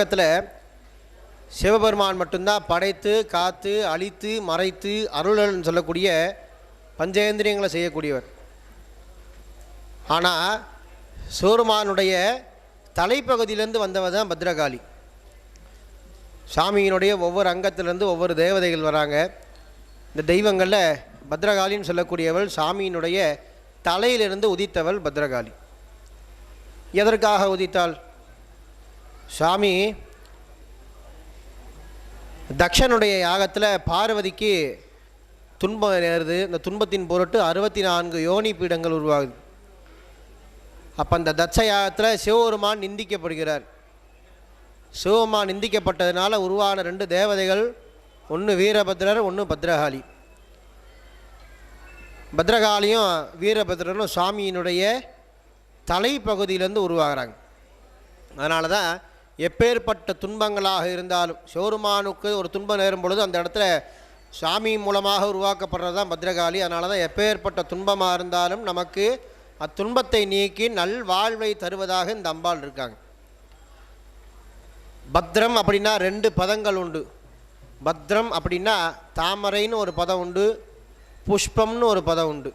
உலகத்தில் சிவபெருமான் மட்டும்தான் படைத்து காத்து அழித்து மறைத்து அருளல்னு சொல்லக்கூடிய பஞ்சேந்திரியங்களை செய்யக்கூடியவர். ஆனால் சிவபெருமானுடைய தலைப்பகுதியிலேருந்து வந்தவர் தான் பத்ரகாளி. சாமியினுடைய ஒவ்வொரு அங்கத்திலேருந்து ஒவ்வொரு தேவதைகள் வராங்க. இந்த தெய்வங்களில் பத்ரகாளின்னு சொல்லக்கூடியவள் சாமியினுடைய தலையிலிருந்து உதித்தவள் பத்ரகாளி. எதற்காக உதித்தாள்? சாமி தக்ஷனுடைய யாகத்தில் பார்வதிக்கு துன்பம் நேருது இந்த துன்பத்தின் பொருட்டு அறுபத்தி நான்கு யோனி பீடங்கள் உருவாகுது. அப்போ அந்த தட்ச யாகத்தில் சிவபெருமான் நிந்திக்கப்படுகிறார். சிவபெருமான் நிந்திக்கப்பட்டதுனால உருவான ரெண்டு தேவதைகள் ஒன்று வீரபத்ரர் ஒன்று பத்ரகாளி. பத்ரகாளியும் வீரபத்ரரும் சுவாமியினுடைய தலைப்பகுதியிலேருந்து உருவாகிறாங்க. அதனால தான் எப்பேற்பட்ட துன்பங்களாக இருந்தாலும் சிவருமானுக்கு ஒரு துன்பம் நேரும் பொழுது அந்த இடத்துல சாமி மூலமாக உருவாக்கப்படுறது தான் பத்ரகாளி. அதனால தான் எப்பேற்பட்ட துன்பமாக இருந்தாலும் நமக்கு அத்துன்பத்தை நீக்கி நல் வாழ்வை தருவதாக இந்த அம்பாள் இருக்காங்க. பத்ரம் அப்படின்னா ரெண்டு பதங்கள் உண்டு. பத்ரம் அப்படின்னா தாமரைன்னு ஒரு பதம் உண்டு புஷ்பம்னு ஒரு பதம் உண்டு.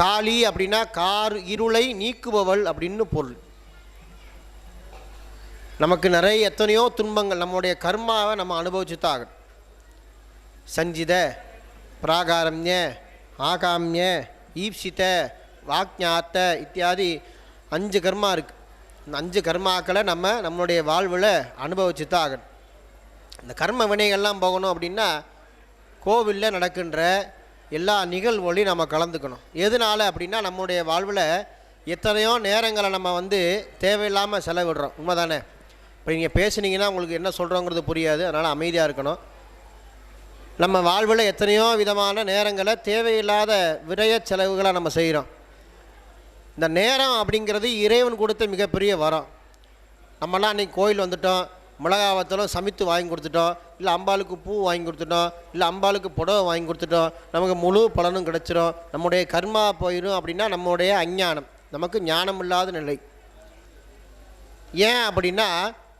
காளி அப்படின்னா கார் இருளை நீக்குபவள் அப்படின்னு பொருள். நமக்கு நிறைய எத்தனையோ துன்பங்கள் நம்முடைய கர்மாவை நம்ம அனுபவிச்சு தான் ஆகணும். சஞ்சித பிராகாரம்ய ஆகாமிய ஈப்சித வாக்ஞாத்த இத்தியாதி அஞ்சு கர்மா இருக்குது இந்த அஞ்சு கர்மாக்களை நம்ம நம்மளுடைய வாழ்வில் அனுபவிச்சு தான் ஆகணும். இந்த கர்ம வினைகள்லாம் போகணும் அப்படின்னா கோவிலில் நடக்கின்ற எல்லா நிகழ்வுகளையும் நம்ம கலந்துக்கணும். எதனால் அப்படின்னா நம்முடைய வாழ்வில் எத்தனையோ நேரங்களை நம்ம வந்து தேவையில்லாமல் செலவிடுறோம். உண்மைதானே? இப்போ நீங்கள் பேசுனீங்கன்னா உங்களுக்கு என்ன சொல்கிறோங்கிறது புரியாது. அதனால் அமைதியாக இருக்கணும். நம்ம வாழ்வில் எத்தனையோ விதமான நேரங்களை தேவையில்லாத விரய செலவுகளை நம்ம செய்கிறோம் இந்த நேரம் அப்படிங்கிறது இறைவன் கொடுத்த மிகப்பெரிய வரம். நம்மலாம் அன்றைக்கி கோயில் வந்துட்டோம். மிளகாவத்தலும் சமைத்து வாங்கி கொடுத்துட்டோம். இல்லை அம்பாளுக்கு பூ வாங்கி கொடுத்துட்டோம். இல்லை அம்பாளுக்கு புடவை வாங்கி கொடுத்துட்டோம். நமக்கு முழு பலனும் கிடச்சிரும். நம்முடைய கர்மா போயிடும் அப்படின்னா நம்முடைய அஞ்ஞானம். நமக்கு ஞானம் இல்லாத நிலை. ஏன் அப்படின்னா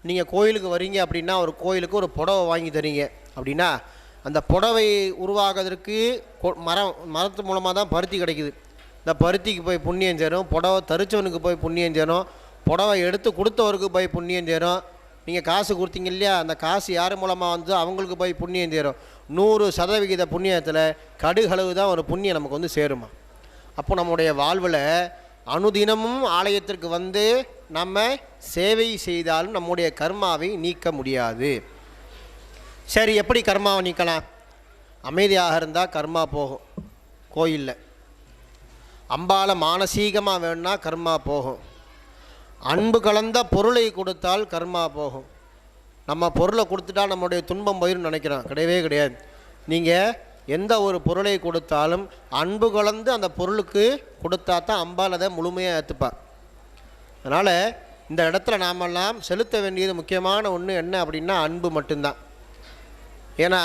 நீங்கள் கோயிலுக்கு வரீங்க அப்படின்னா ஒரு கோயிலுக்கு ஒரு புடவை வாங்கி தரீங்க அப்படின்னா அந்த புடவை உருவாகிறதுக்கு கொ- மரம் மரத்து மூலமாக தான் பருத்தி கிடைக்குது. இந்த பருத்திக்கு போய் புண்ணியம் சேரும் புடவை தரிச்சவனுக்கு போய் புண்ணியம் சேரும் புடவை எடுத்து கொடுத்தவருக்கு போய் புண்ணியம் சேரும். நீங்கள் காசு கொடுத்தீங்க இல்லையா அந்த காசு யார் மூலமாக வந்து அவங்களுக்கு போய் புண்ணியம் சேரும்? நூறு சதவிகித புண்ணியத்தில் கடுகளவு தான் ஒரு புண்ணியம் நமக்கு வந்து சேருமா. அப்போ நம்முடைய வாழ்வில் அனுதினமும் ஆலயத்திற்கு வந்து நம்ம சேவை செய்தாலும் நம்முடைய கர்மாவை நீக்க முடியாது. சரி எப்படி கர்மாவை நீக்கலாம்? அமைதியாக இருந்தால் கர்மா போகும். கோயிலில். அம்பால மானசீகமாக வேணும்னா கர்மா போகும். அன்பு கலந்த பொருளை கொடுத்தால் கர்மா போகும். நம்ம பொருளை கொடுத்துட்டா நம்முடைய துன்பம் போயிடும் நினைக்கிறோம். கிடையவே கிடையாது. நீங்கள் எந்த ஒரு பொருளை கொடுத்தாலும் அன்பு கலந்து அந்த பொருளுக்கு கொடுத்தா தான் அம்பால் அதை முழுமையாக ஏற்றுப்பாள் அதனால் இந்த இடத்துல நாமெல்லாம் செலுத்த வேண்டியது முக்கியமான ஒன்று என்ன அப்படின்னா அன்பு மட்டும்தான். ஏன்னா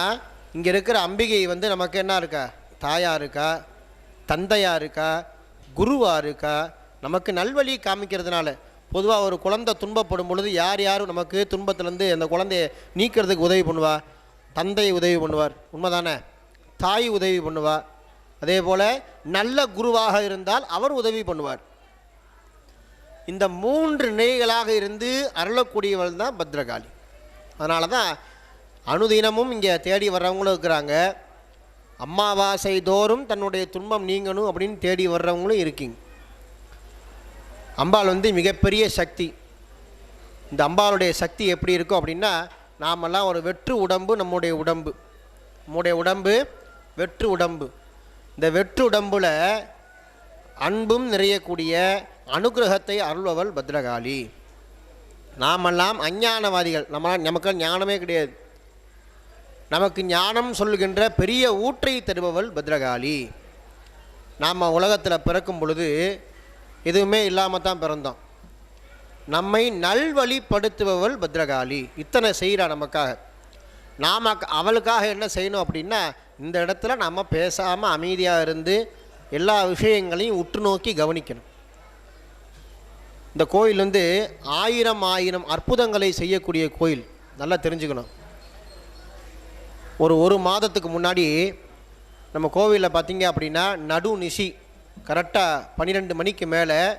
இங்கே இருக்கிற அம்பிகை வந்து நமக்கு என்ன இருக்கா? தாயாக இருக்கா? தந்தையாக இருக்கா? குருவாக இருக்கா? நமக்கு நல்வழி காமிக்கிறதுனால. பொதுவாக ஒரு குழந்தை துன்பப்படும் பொழுது யார் யாரும் நமக்கு துன்பத்திலேருந்து அந்த குழந்தைய நீக்கிறதுக்கு உதவி பண்ணுவா? தந்தை உதவி பண்ணுவார். உண்மைதானே? தாய் உதவி பண்ணுவார் அதே போல் நல்ல குருவாக இருந்தால் அவர் உதவி பண்ணுவார். இந்த மூன்று நிலைகளாக இருந்து அருளக்கூடியவள் தான் பத்ரகாளி. அதனால தான் அனுதினமும் இங்கே தேடி வர்றவங்களும் இருக்கிறாங்க. அமாவாசை தோறும் தன்னுடைய துன்பம் நீங்கணும் அப்படின்னு தேடி வர்றவங்களும் இருக்கீங்க. அம்பாள் வந்து மிகப்பெரிய சக்தி. இந்த அம்பாளுடைய சக்தி எப்படி இருக்கும் அப்படின்னா நாமெல்லாம் ஒரு வெற்று உடம்பு நம்முடைய உடம்பு. நம்முடைய உடம்பு வெற்று உடம்பு. இந்த வெற்று உடம்பில் அன்பும் நிறையக்கூடிய அனுகிரகத்தை அருள்பவள் பத்ரகாளி. நாமெல்லாம் அஞ்ஞானவாதிகள். நம்ம நமக்கு ஞானமே கிடையாது. நமக்கு ஞானம் சொல்லுகின்ற பெரிய ஊற்றை தருபவள் பத்ரகாளி. நாம் உலகத்தில் பிறக்கும் பொழுது எதுவுமே இல்லாமல் தான் பிறந்தோம். நம்மை நல்வழிப்படுத்துபவள் பத்ரகாளி. இத்தனை செய்கிறா நமக்காக. நாம் அவளுக்காக என்ன செய்யணும் அப்படின்னா இந்த இடத்துல நம்ம பேசாமல் அமைதியாக இருந்து எல்லா விஷயங்களையும் உற்று நோக்கி கவனிக்கணும். இந்த கோயில் வந்து ஆயிரம் ஆயிரம் அற்புதங்களை செய்யக்கூடிய கோயில். நல்லா தெரிஞ்சுக்கணும். ஒரு ஒரு மாதத்துக்கு முன்னாடி நம்ம கோவிலில் பார்த்தீங்க அப்படின்னா நடு நிசி கரெக்டாக பன்னிரெண்டு மணிக்கு மேலே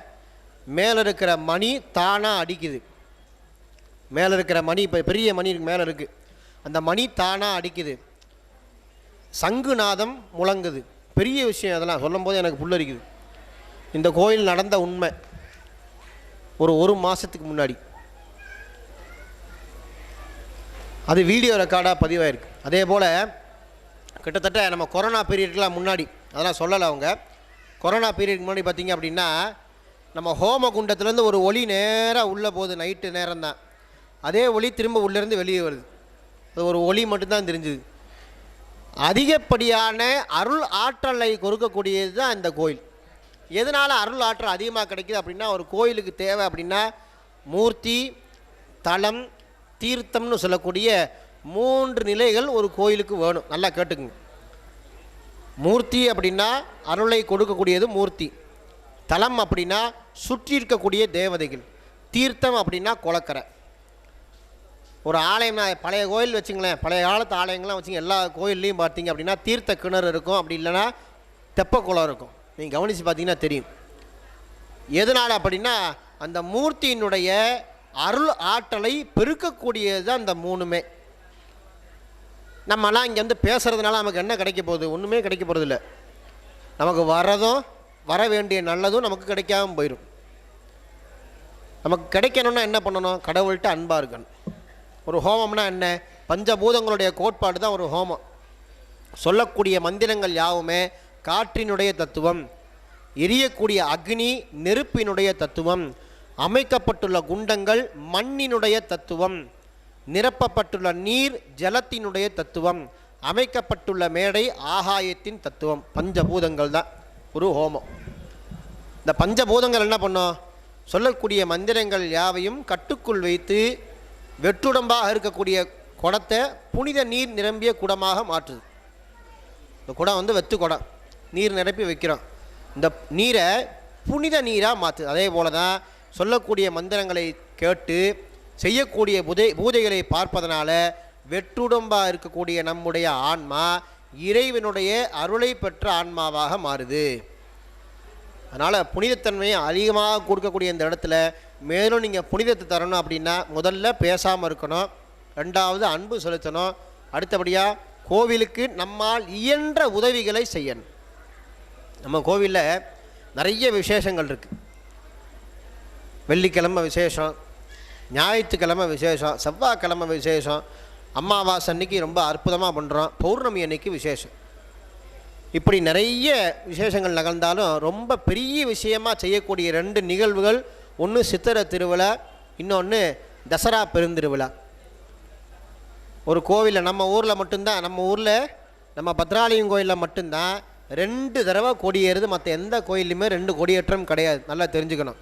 மேலே இருக்கிற மணி தானாக அடிக்குது. மேலே இருக்கிற மணி இப்போ பெரிய மணி மேலே இருக்குது அந்த மணி தானாக அடிக்குது. சங்குநாதம் முழங்குது. பெரிய விஷயம் அதெல்லாம் சொல்லும்போது எனக்கு புல்லரிக்குது. இந்த கோயில் நடந்த உண்மை. ஒரு ஒரு மாதத்துக்கு முன்னாடி. அது வீடியோ ரெக்கார்டாக பதிவாயிருக்கு. அதே போல் கிட்டத்தட்ட நம்ம கொரோனா பீரியட்லாம் முன்னாடி அதெல்லாம் சொல்லலை அவங்க. கொரோனா பீரியட் முன்னாடி பார்த்தீங்க அப்படின்னா நம்ம ஹோம குண்டத்துலேருந்து ஒரு ஒளி நேராக உள்ளே போகுது நைட்டு நேரம் தான். அதே ஒளி திரும்ப உள்ளேருந்து வெளியே வருது. அது ஒரு ஒளி மட்டும்தான் தெரிஞ்சுது. அதிகப்படியான அருள் ஆற்றலை கொடுக்கக்கூடியது தான் இந்த கோயில். எதனால் அருள் ஆற்றல் அதிகமாக கிடைக்குது அப்படின்னா ஒரு கோயிலுக்கு தேவை அப்படின்னா மூர்த்தி தலம் தீர்த்தம்னு சொல்லக்கூடிய மூன்று நிலைகள் ஒரு கோயிலுக்கு வேணும். நல்லா கேட்டுக்குங்க. மூர்த்தி அப்படின்னா அருளை கொடுக்கக்கூடியது மூர்த்தி. தலம் அப்படின்னா சுற்றி இருக்கக்கூடிய தேவதைகள். தீர்த்தம் அப்படின்னா குளக்கரை. ஒரு ஆலயம் பழைய கோயில் வச்சுங்களேன் பழைய காலத்து ஆலயங்கள்லாம் வச்சுங்க எல்லா கோயில்லையும் பார்த்தீங்க அப்படின்னா தீர்த்த கிணறு இருக்கும். அப்படி இல்லைன்னா தெப்ப குளம் இருக்கும். நீங்கள் கவனித்து பார்த்தீங்கன்னா தெரியும். எதனால் அப்படின்னா அந்த மூர்த்தியினுடைய அருள் ஆற்றலை பெருக்கக்கூடியது தான் அந்த மூணுமே. நம்மலாம் இங்கே வந்து பேசுகிறதுனால நமக்கு என்ன கிடைக்க போகுது? ஒன்றுமே கிடைக்க போகிறதில்ல நமக்கு வரதும் வர வேண்டிய நல்லதும் நமக்கு கிடைக்காம போயிடும் நமக்கு கிடைக்கணும்னா என்ன பண்ணணும்? கடவுள்கிட்ட அன்பாக இருக்கணும். ஒரு ஹோமம்னா என்ன? பஞ்சபூதங்களுடைய கோட்பாடு தான் ஒரு ஹோமம். சொல்லக்கூடிய மந்திரங்கள் யாவுமே காற்றினுடைய தத்துவம் எரியக்கூடிய அக்னி நெருப்பினுடைய தத்துவம் அமைக்கப்பட்டுள்ள குண்டங்கள் மண்ணினுடைய தத்துவம் நிரப்பப்பட்டுள்ள நீர் ஜலத்தினுடைய தத்துவம் அமைக்கப்பட்டுள்ள மேடை ஆகாயத்தின் தத்துவம். பஞ்சபூதங்கள் தான். ஒரு ஹோமம். இந்த பஞ்சபூதங்கள் என்ன பண்ணும்? சொல்லக்கூடிய மந்திரங்கள் யாவையும் கட்டுக்குள் வைத்து வெற்றுடம்பாக இருக்கக்கூடிய குடத்தை புனித நீர் நிரம்பிய குடமாக மாற்றுது. இந்த குடம் வந்து வெத்து குடம். நீர் நிரப்பி வைக்கிறோம். இந்த நீரை புனித நீராக மாற்றுது அதே போல தான் சொல்லக்கூடிய மந்திரங்களை கேட்டு செய்யக்கூடிய புதை பூஜைகளை பார்ப்பதனால வெற்றுடம்பாக இருக்கக்கூடிய நம்முடைய ஆன்மா இறைவனுடைய அருளை பெற்ற ஆன்மாவாக மாறுது. அதனால் புனிதத்தன்மையை அதிகமாக கொடுக்கக்கூடிய இந்த இடத்துல மேலும் நீங்கள் புனிதத்தை தரணும் அப்படின்னா முதல்ல பேசாமல் இருக்கணும். ரெண்டாவது அன்பு செலுத்தணும். அடுத்தபடியாக கோவிலுக்கு நம்மால் இயன்ற உதவிகளை செய்யணும். நம்ம கோவிலில் நிறைய விசேஷங்கள் இருக்குது வெள்ளிக்கிழமை விசேஷம் ஞாயிற்றுக்கிழமை விசேஷம் செவ்வாய்க்கிழமை விசேஷம் அமாவாசை அன்னைக்கு ரொம்ப அற்புதமாக பண்ணுறோம் பௌர்ணமி அன்னைக்கு விசேஷம். இப்படி நிறைய விசேஷங்கள் நிகழ்ந்தாலும் ரொம்ப பெரிய விஷயமாக செய்யக்கூடிய ரெண்டு நிகழ்வுகள் ஒன்று சித்திரை திருவிழா இன்னொன்று தசரா பெருந்திருவிழா. ஒரு கோவிலில் நம்ம ஊரில் மட்டும்தான் நம்ம ஊரில் நம்ம பத்ராலயம் கோயிலில் மட்டும்தான் ரெண்டு தடவை கொடியேறுது. மற்ற எந்த கோயில்லையுமே ரெண்டு கொடியேற்றம் கிடையாது. நல்லா தெரிஞ்சுக்கணும்.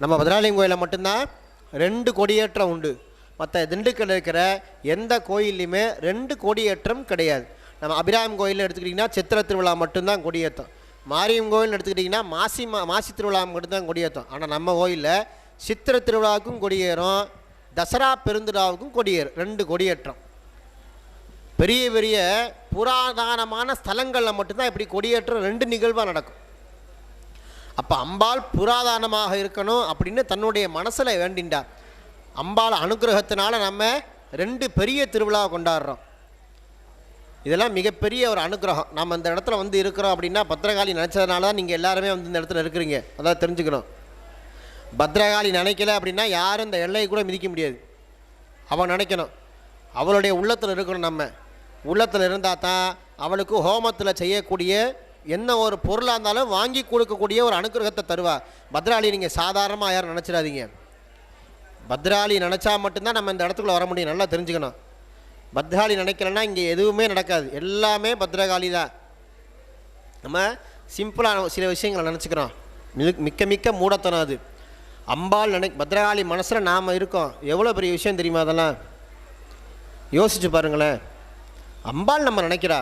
நம்ம பத்ராலயம் கோயிலில் மட்டும்தான் ரெண்டு கொடியேற்றம் உண்டு. மற்ற திண்டுக்கல் இருக்கிற எந்த கோயில்லையுமே ரெண்டு கொடியேற்றம் கிடையாது. நம்ம அபிராம் கோயில் எடுத்துக்கிட்டிங்கன்னா சித்திரை திருவிழா மட்டும்தான் கொடியேற்றம். மாரியம் கோயில் எடுத்துக்கிட்டிங்கன்னா மாசி மா மாசி திருவிழா மட்டும்தான் கொடியேற்றம். ஆனால் நம்ம கோயிலில் சித்திரை திருவிழாவுக்கும் கொடியேறும். தசரா பெருந்திராவுக்கும் கொடியேறும். ரெண்டு கொடியேற்றம். பெரிய பெரிய புராதனமான ஸ்தலங்களில் மட்டும்தான் இப்படி கொடியேற்றம் ரெண்டு நிகழ்வாக நடக்கும். அப்போ அம்பாள் புராதனமாக இருக்கணும் அப்படின்னு தன்னுடைய மனசில் வேண்டின்றார் அம்பாள் அனுகிரகத்தினால நம்ம ரெண்டு பெரிய திருவிழாவை கொண்டாடுறோம். இதெல்லாம் மிகப்பெரிய ஒரு அனுகிரகம். நம்ம இந்த இடத்துல வந்து இருக்கிறோம் அப்படின்னா பத்திரகாளி நினச்சதுனால தான் நீங்கள் எல்லாருமே வந்து இந்த இடத்துல இருக்கிறீங்க. அதான் தெரிஞ்சுக்கணும். பத்ரகாளி நினைக்கல அப்படின்னா யாரும் இந்த எல்லையை கூட மிதிக்க முடியாது. அவன் நினைக்கணும். அவளுடைய உள்ளத்தில் இருக்கணும் நம்ம. உள்ளத்தில் இருந்தால் தான் அவளுக்கு ஹோமத்தில் செய்யக்கூடிய என்ன ஒரு பொருளாக இருந்தாலும் வாங்கி கொடுக்கக்கூடிய ஒரு அனுகிரகத்தை தருவா. பத்ராளி நீங்கள் சாதாரணமாக யாரும் நினச்சிடாதீங்க. பத்ராளி நினச்சா மட்டும்தான் நம்ம இந்த இடத்துக்குள்ள வர முடியும். நல்லா தெரிஞ்சுக்கணும். பத்ராளி நினைக்கலன்னா இங்கே எதுவுமே நடக்காது. எல்லாமே பத்ரகாளி தான். நம்ம சிம்பிளான சில விஷயங்களை நினச்சிக்கிறோம். மிக- மிக்க மிக்க மூடத்தனம் அது. அம்பாள் நினை பத்ரகாளி மனசில் நாம் இருக்கோம். எவ்வளோ பெரிய விஷயம் தெரியுமா அதெல்லாம்? யோசிச்சு பாருங்களேன். அம்பாள் நம்ம நினைக்கிறா.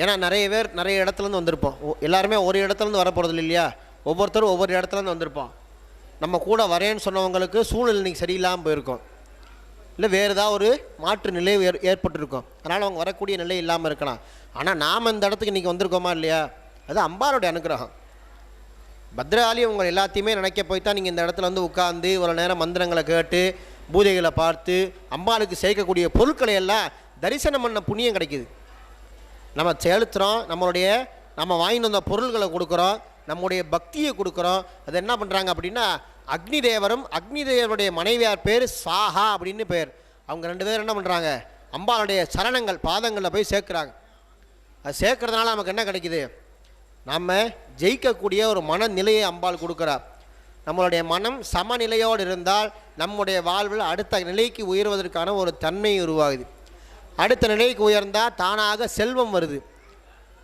ஏன்னா நிறைய பேர் நிறைய இடத்துலேருந்து வந்திருப்போம். எல்லாருமே ஒரு இடத்துலேருந்து வரப்போகிறது இல்லையா? ஒவ்வொருத்தரும் ஒவ்வொரு இடத்துலேருந்து வந்திருப்போம். நம்ம கூட வரேன்னு சொன்னவங்களுக்கு சூழ்நிலை இன்னைக்கு சரியில்லாமல் போயிருக்கும். இல்லை வேறு ஏதாவது ஒரு மாற்று நிலை ஏற் ஏற்பட்டிருக்கும். அதனால் அவங்க வரக்கூடிய நிலை இல்லாமல் இருக்கலாம். ஆனால் நாம் இந்த இடத்துக்கு இன்றைக்கி வந்திருக்கோமா இல்லையா? அது அம்பாளுடைய அனுகிரகம். பத்ரகாளி உங்களை எல்லாத்தையுமே நினைக்க போய் தான் நீங்கள் இந்த இடத்துல வந்து உட்காந்து இவ்வளோ நேரம் மந்திரங்களை கேட்டு பூஜைகளை பார்த்து அம்பாளுக்கு சேர்க்கக்கூடிய பொருட்களை எல்லாம் தரிசனம் பண்ண புண்ணியம் கிடைக்குது. நம்ம செலுத்துகிறோம் நம்மளுடைய நம்ம வாங்கிட்டு வந்த பொருள்களை கொடுக்குறோம் நம்முடைய பக்தியை கொடுக்குறோம். அது என்ன பண்ணுறாங்க அப்படின்னா அக்னி தேவரும் அக்னி தேவருடைய மனைவியார் பேர் சாஹா அப்படின்னு பேர். அவங்க ரெண்டு பேரும் என்ன பண்ணுறாங்க அம்பாளுடைய சரணங்கள் பாதங்களில் போய் சேர்க்குறாங்க. அது சேர்க்குறதுனால நமக்கு என்ன கிடைக்குது? நம்ம ஜெயிக்கக்கூடிய ஒரு மனநிலையை அம்பாள் கொடுக்குறார். நம்மளுடைய மனம் சமநிலையோடு இருந்தால் நம்முடைய வாழ்வில் அடுத்த நிலைக்கு உயர்வதற்கான ஒரு தன்மை உருவாகுது. அடுத்த நிலைக்கு உயர்ந்தால் தானாக செல்வம் வருது.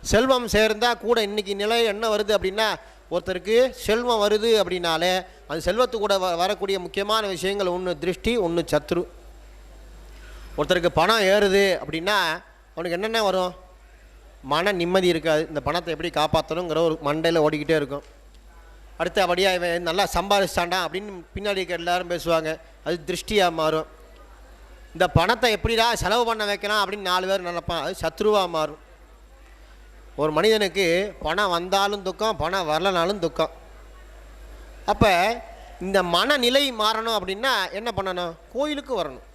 செல்வம் சேர்ந்தால் கூட இன்றைக்கி நிலை என்ன வருது அப்படின்னா ஒருத்தருக்கு செல்வம் வருது அப்படின்னாலே அது செல்வத்து கூட வ- வரக்கூடிய முக்கியமான விஷயங்கள் ஒன்று திருஷ்டி ஒன்று சத்ரு. ஒருத்தருக்கு பணம் ஏறுது அப்படின்னா அவனுக்கு என்னென்ன வரும்? மன நிம்மதி இருக்காது. இந்த பணத்தை எப்படி காப்பாற்றணுங்கிற ஒரு மண்டையில் ஓடிக்கிட்டே இருக்கும். அடுத்தபடியாக இவன் நல்லா சம்பாதிச்சாண்டான் அப்படின்னு பின்னாடி இருக்க பேசுவாங்க. அது திருஷ்டியாக மாறும். இந்த பணத்தை எப்படிடா செலவு பண்ண வைக்கலாம் அப்படின்னு நாலு பேர் நினைப்பான் அது சத்ருவாக மாறும். ஒரு மனிதனுக்கு பணம் வந்தாலும் துக்கம் பணம் வரலனாலும் துக்கம். அப்போ இந்த மனநிலை மாறணும் அப்படின்னா என்ன பண்ணணும்? கோயிலுக்கு வரணும்.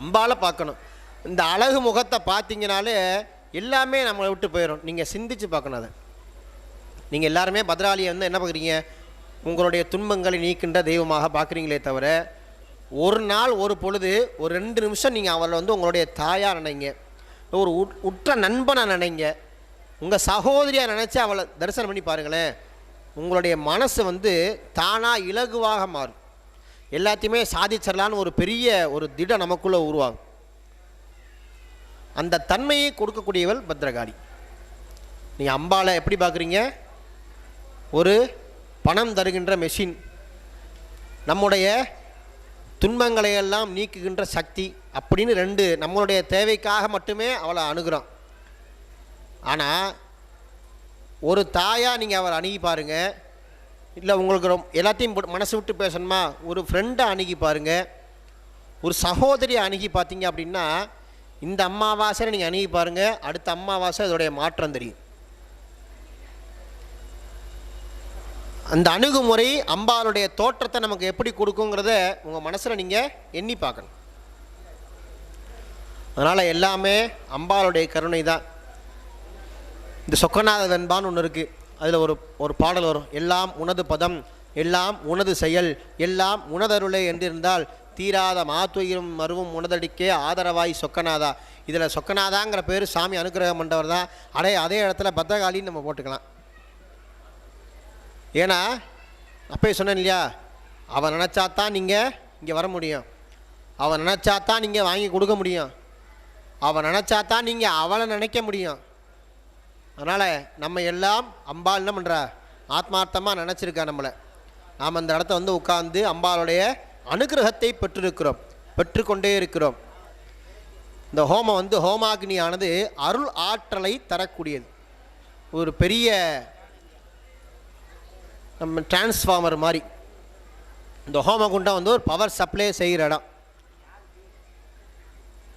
அம்பால பார்க்கணும். இந்த அழகு முகத்தை பார்த்தீங்கனாலே எல்லாமே நம்மளை விட்டு போயிடும் நீங்கள் சிந்திச்சு பார்க்கணும் அதை. நீங்கள் எல்லாருமே பத்ராளியை வந்து என்ன பார்க்குறீங்க? உங்களுடைய துன்பங்களை நீக்கின்ற தெய்வமாக பார்க்குறீங்களே தவிர ஒரு நாள் ஒரு பொழுது ஒரு ரெண்டு நிமிஷம் நீங்கள் அவளை வந்து உங்களுடைய தாயாக நினைங்க. ஒரு உட்- உற்ற நண்பனை நினைங்க. உங்கள் சகோதரியாக நினச்சி அவளை தரிசனம் பண்ணி பாருங்களேன். உங்களுடைய மனசு வந்து தானாக இலகுவாக மாறும். எல்லாத்தையுமே சாதிச்சிடலான்னு ஒரு பெரிய ஒரு திட நமக்குள்ளே உருவாகும். அந்த தன்மையை கொடுக்கக்கூடியவள் பத்ரகாளி நீங்கள் அம்பாளை எப்படி பார்க்குறீங்க? ஒரு பணம் தருகின்ற மெஷின் நம்முடைய துன்பங்களை எல்லாம் நீக்குகின்ற சக்தி அப்படின்னு ரெண்டு நம்மளுடைய தேவைக்காக மட்டுமே அவளை அணுகிறோம் ஆனால் ஒரு தாயாக நீங்கள் அவரை அணுகி பாருங்கள் இல்லை உங்களுக்கு ரொம்ப எல்லாத்தையும் போட்டு மனசு விட்டு பேசணுமா? ஒரு ஃப்ரெண்டை அணுகி பாருங்கள் ஒரு சகோதரியை அணுகி பார்த்தீங்க அப்படின்னா இந்த அம்மாவாசை நீங்கள் அணுகி பாருங்கள் அடுத்த அம்மாவாசை இதோடைய மாற்றம் தெரியும். அந்த அணுகுமுறை அம்பாளுடைய தோற்றத்தை நமக்கு எப்படி கொடுக்குங்கிறத உங்கள் மனசில் நீங்கள் எண்ணி பார்க்கணும். அதனால் எல்லாமே அம்பாளுடைய கருணை தான். இந்த சொக்கநாத வெண்பான்னு ஒன்று இருக்குது அதில் ஒரு ஒரு பாடல் வரும். எல்லாம் உனது பதம் எல்லாம் உனது செயல் எல்லாம் உனதருளை என்றிருந்தால் தீராத மாத்துயிரும் மருவும் உனதடிக்கே ஆதரவாய் சொக்கநாதா. இதில் சொக்கநாதாங்கிற பேர் சாமி அனுகிரகம் பண்ணவர் தான். அடைய அதே இடத்துல பத்திரகாளின்னு நம்ம போட்டுக்கலாம். ஏன்னா அப்பயே சொன்னேன் இல்லையா? அவன் நினச்சாத்தான் நீங்கள் இங்கே வர முடியும். அவன் நினச்சாத்தான் நீங்கள் வாங்கி கொடுக்க முடியும். அவன் நினச்சாத்தான் நீங்கள் அவளை நினைக்க முடியும். அதனால் நம்ம எல்லாம் அம்பாள் என்ன பண்ணுறா ஆத்மார்த்தமாக நினச்சிருக்கா நம்மளை. நாம் அந்த இடத்த வந்து உட்கார்ந்து அம்பாளுடைய அனுகிரகத்தை பெற்றிருக்கிறோம். பெற்றுக்கொண்டே இருக்கிறோம். இந்த ஹோமம் வந்து ஹோமாக்னியானது அருள் ஆற்றலை தரக்கூடியது. ஒரு பெரிய நம்ம டிரான்ஸ்ஃபார்மர் மாதிரி. இந்த ஹோமகுண்டம் வந்து ஒரு பவர் சப்ளை செய்கிற இடம்.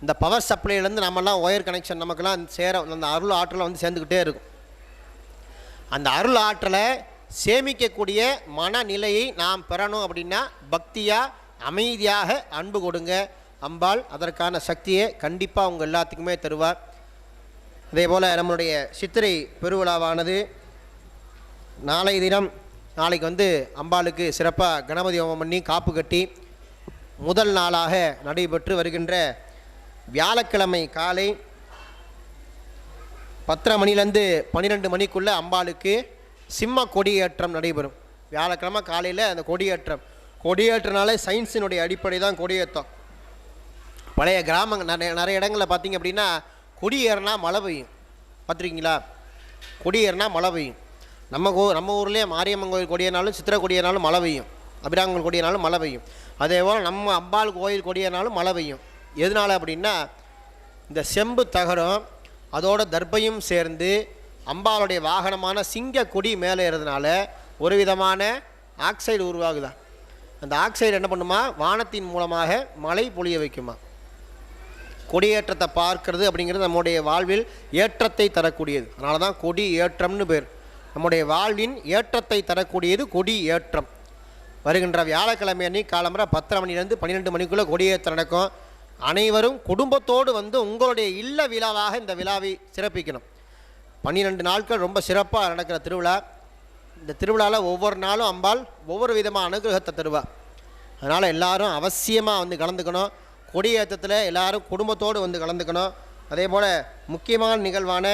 இந்த பவர் சப்ளைலேருந்து நம்மலாம் ஒயர் கனெக்ஷன் நமக்கெல்லாம் சேர அந்த அருள் ஆற்றலை வந்து சேர்ந்துக்கிட்டே இருக்கும். அந்த அருள் ஆற்றலை சேமிக்கக்கூடிய மனநிலையை நாம் பெறணும் அப்படின்னா பக்தியாக அமைதியாக அன்பு கொடுங்க. அம்பாள் அதற்கான சக்தியை கண்டிப்பாக அவங்க எல்லாத்துக்குமே தருவார். அதே போல் நம்மளுடைய சித்திரை பெருவிழாவானது நாளை தினம் நாளைக்கு வந்து அம்பாளுக்கு சிறப்பாக கணபதி ஹோமம் பண்ணி காப்பு கட்டி முதல் நாளாக நடைபெற்று வருகின்ற வியாழக்கிழமை காலை பத்தரை மணிலேருந்து பன்னிரெண்டு மணிக்குள்ளே அம்பாளுக்கு சிம்ம கொடியேற்றம் நடைபெறும். வியாழக்கிழமை காலையில் அந்த கொடியேற்றம். கொடியேற்றனாலே சயின்ஸினுடைய அடிப்படை தான் கொடியேற்றம். பழைய கிராமங்கள் நிறைய நிறைய இடங்களில் பார்த்தீங்க அப்படின்னா கொடியேறினா மழை பெய்யும். பார்த்துருக்கீங்களா கொடியேறினா மழை பெய்யும். நம்ம கோ நம்ம ஊர்லேயே மாரியம்மன் கோயில் கொடியேனாலும் சித்திரை கொடியனாலும் மழை பெய்யும். அபிராங்கல் கொடியேனாலும் மழை பெய்யும். அதே போல் நம்ம அம்பாள் கோயில் கொடியேனாலும் மழை பெய்யும். எதனால் அப்படின்னா இந்த செம்பு தகரம் அதோட தர்பையும் சேர்ந்து அம்பாளுடைய வாகனமான சிங்க கொடி மேலே ஏறதுனால ஒரு விதமான ஆக்சைடு உருவாகுதா? அந்த ஆக்சைடு என்ன பண்ணுமா? வானத்தின் மூலமாக மழை பொழிய வைக்குமா? கொடியேற்றத்தை பார்க்கறது அப்படிங்கிறது நம்முடைய வாழ்வில் ஏற்றத்தை தரக்கூடியது. அதனால தான் கொடி ஏற்றம்னு பேர். நம்முடைய வாழ்வின் ஏற்றத்தை தரக்கூடியது கொடி ஏற்றம். வருகின்ற வியாழக்கிழமை அன்னைக்கு காலம்புற பத்தரை மணிலேருந்து பன்னிரெண்டு மணிக்குள்ளே கொடியேற்றம் நடக்கும். அனைவரும் குடும்பத்தோடு வந்து உங்களுடைய இல்ல விழாவாக இந்த விழாவை சிறப்பிக்கணும். பன்னிரெண்டு நாட்கள் ரொம்ப சிறப்பாக நடக்கிற திருவிழா. இந்த திருவிழாவில் ஒவ்வொரு நாளும் அம்பாள் ஒவ்வொரு விதமாக அனுகிரகத்தை தருவா. அதனால் எல்லாரும் அவசியமாக வந்து கலந்துக்கணும். கொடியேற்றத்தில் எல்லாரும் குடும்பத்தோடு வந்து கலந்துக்கணும். அதே போல் முக்கியமான நிகழ்வான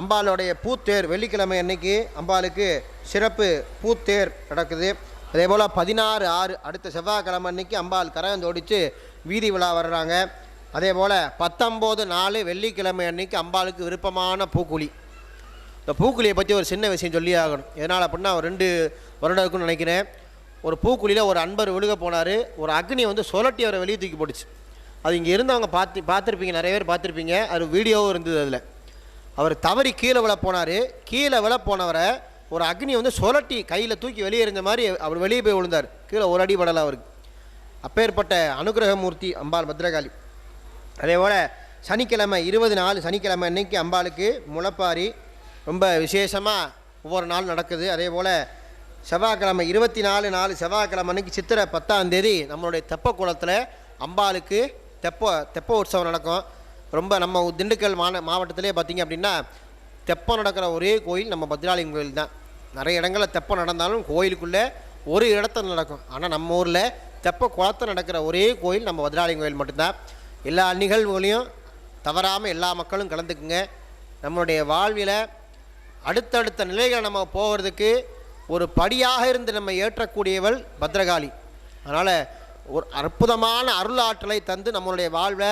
அம்பாளுடைய பூத்தேர் வெள்ளிக்கிழமை அன்னைக்கு அம்பாளுக்கு சிறப்பு பூத்தேர் நடக்குது. அதே போல் பதினாறு ஆறு அடுத்த செவ்வாய்க்கிழமை அன்னைக்கு அம்பாள் கரகந்தோடிச்சு வீதி விழா வர்றாங்க. அதே போல் பத்தொம்போது நாலு வெள்ளிக்கிழமை அன்னைக்கு அம்பாளுக்கு விருப்பமான பூக்குழி. இந்த பூக்குழியை பற்றி ஒரு சின்ன விஷயம் சொல்லி ஆகணும். எதனால் அப்படின்னா ஒரு ரெண்டு வருடம் இருக்குன்னு நினைக்கிறேன். ஒரு பூக்குழியில் ஒரு அன்பர் விழுக போனார். ஒரு அக்னி வந்து சொலட்டி அவரை வெளியே தூக்கி போட்டுச்சு. அது இங்கே இருந்தவங்க பார்த்து பார்த்துருப்பீங்க நிறைய பேர் பார்த்துருப்பீங்க. அது வீடியோவும் இருந்தது அதில். அவர் தவறி கீழே விழ போனார். கீழே விழ போனவரை ஒரு அக்னி வந்து சொலட்டி கையில் தூக்கி வெளியே இருந்த மாதிரி அவர் வெளியே போய் விழுந்தார். கீழே ஒரு அடி படலை அவருக்கு. அப்பேற்பட்ட அனுகிரகமூர்த்தி அம்பாள் பத்ரகாளி. அதே போல் சனிக்கிழமை இருபது நாள் சனிக்கிழமை அன்னைக்கு அம்பாளுக்கு முளைப்பாரி. ரொம்ப விசேஷமாக ஒவ்வொரு நாள் நடக்குது. அதே போல் செவ்வாய்க்கிழமை இருபத்தி நாலு நாலு செவ்வாய்க்கிழமை அன்னைக்கு சித்திரை பத்தாம் தேதி நம்மளுடைய தெப்ப குளத்தில் அம்பாளுக்கு தெப்ப தெப்ப உற்சவம் நடக்கும். ரொம்ப நம்ம திண்டுக்கல் மாந மாவட்டத்திலே பார்த்திங்க அப்படின்னா தெப்பம் நடக்கிற ஒரே கோயில் நம்ம பத்ராளியம் கோயில் தான். நிறைய இடங்களில் தெப்பம் நடந்தாலும் கோயிலுக்குள்ளே ஒரு இடத்துல நடக்கும். ஆனால் நம்ம ஊரில் தெப்ப குளத்தில் நடக்கிற ஒரே கோயில் நம்ம பத்ராளியம் கோயில் மட்டும்தான். எல்லா நிகழ்வுகளையும் தவறாமல் எல்லா மக்களும் கலந்துக்குங்க. நம்மளுடைய வாழ்வில் அடுத்தடுத்த நிலைகளை நம்ம போகிறதுக்கு ஒரு படியாக இருந்து நம்ம ஏற்றக்கூடியவள் பத்ரகாளி. அதனால் ஒரு அற்புதமான அருளாற்றலை தந்து நம்மளுடைய வாழ்வை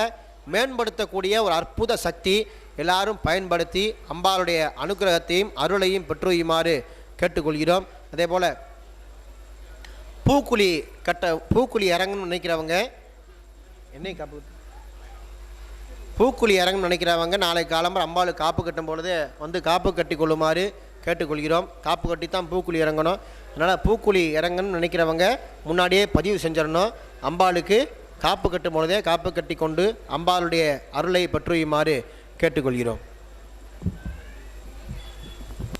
மேம்படுத்தக்கூடிய ஒரு அற்புத சக்தி எல்லாரும் பயன்படுத்தி அம்பாளுடைய அனுகிரகத்தையும் அருளையும் பெற்றுயுமாறு கேட்டுக்கொள்கிறோம். அதே போல் பூக்குழி கட்ட பூக்குழி இறங்கணும்னு நினைக்கிறவங்க என்னை காப்பு பூக்குழி இறங்கணும்னு நினைக்கிறவங்க நாளை காலம்பரம் அம்பாளுக்கு காப்பு கட்டும் பொழுது வந்து காப்பு கட்டி கொள்ளுமாறு கேட்டுக்கொள்கிறோம். காப்பு கட்டி தான் பூக்குழி இறங்கணும். அதனால் பூக்குழி இறங்கணும்னு நினைக்கிறவங்க முன்னாடியே பதிவு செஞ்சிடணும். அம்பாளுக்கு காப்பு கட்டும் பொழுதே காப்பு கட்டி கொண்டு அம்பாளுடைய அருளை பற்றியுமாறு கேட்டுக்கொள்கிறோம்.